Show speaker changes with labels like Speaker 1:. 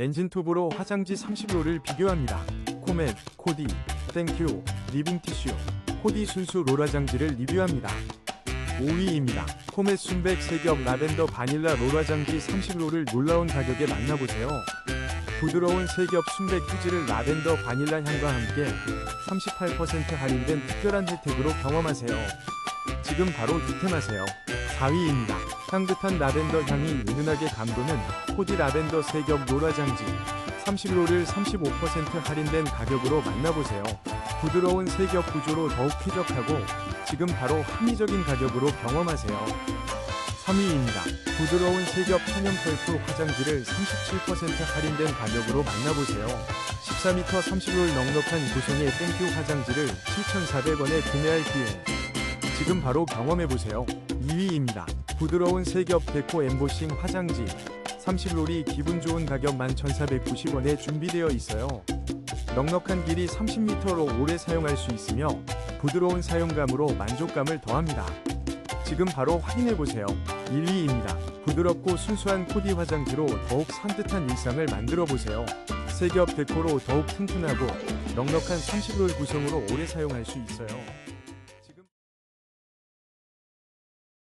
Speaker 1: 엔진톱으로 화장지 30로를 비교합니다. 코멧, 코디, 땡큐, 리빙티슈, 코디 순수 롤 화장지를 리뷰합니다. 5위입니다. 코멧 순백 세겹 라벤더 바닐라 롤 화장지 30로를 놀라운 가격에 만나보세요. 부드러운 세겹 순백 휴지를 라벤더 바닐라 향과 함께 38% 할인된 특별한 혜택으로 경험하세요. 지금 바로 득템하세요. 4위입니다. 향긋한 라벤더 향이 은은하게 감도는 코디 라벤더 세겹 롤화장지 30로를 35% 할인된 가격으로 만나보세요. 부드러운 세겹 구조로 더욱 쾌적하고 지금 바로 합리적인 가격으로 경험하세요. 3위입니다. 부드러운 세겹 천연 펄프 화장지를 37% 할인된 가격으로 만나보세요. 14m 30롤 넉넉한 구성의 땡큐 화장지를 7,400원에 구매할 기회. 지금 바로 경험해보세요. 2위입니다. 부드러운 세겹 데코 엠보싱 화장지 30롤이 기분 좋은 가격 11,490원에 준비되어 있어요. 넉넉한 길이 30m로 오래 사용할 수 있으며 부드러운 사용감으로 만족감을 더합니다. 지금 바로 확인해보세요. 1위입니다. 부드럽고 순수한 코디 화장지로 더욱 산뜻한 일상을 만들어보세요. 세겹 데코로 더욱 튼튼하고 넉넉한 30롤 구성으로 오래 사용할 수 있어요.